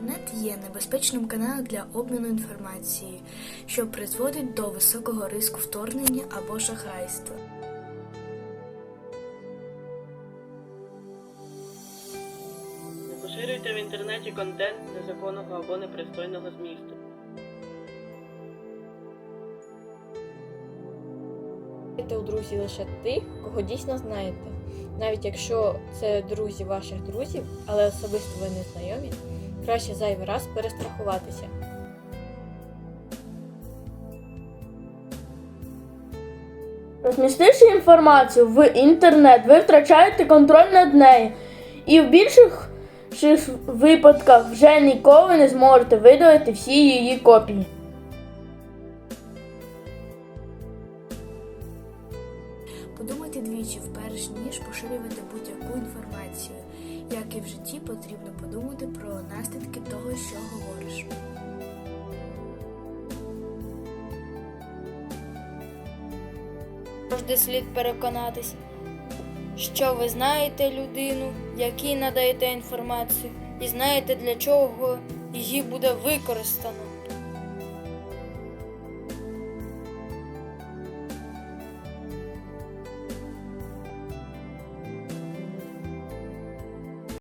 Інтернет є небезпечним каналом для обміну інформацією, що призводить до високого риску вторгнення або шахрайства. Не поширюйте в інтернеті контент незаконного або непристойного змісту. У друзі лише тих, кого дійсно знаєте. Навіть якщо це друзі ваших друзів, але особисто ви не знайомі, краще зайвий раз перестрахуватися. Розмістивши інформацію в інтернет, ви втрачаєте контроль над нею і в більших випадках вже ніколи не зможете видалити всі її копії. Подумайте двічі, перш ніж поширювати будь-яку інформацію. Потрібно подумати про наслідки того, що говориш. Завжди слід переконатись, що ви знаєте людину, якій надаєте інформацію, і знаєте, для чого її буде використано.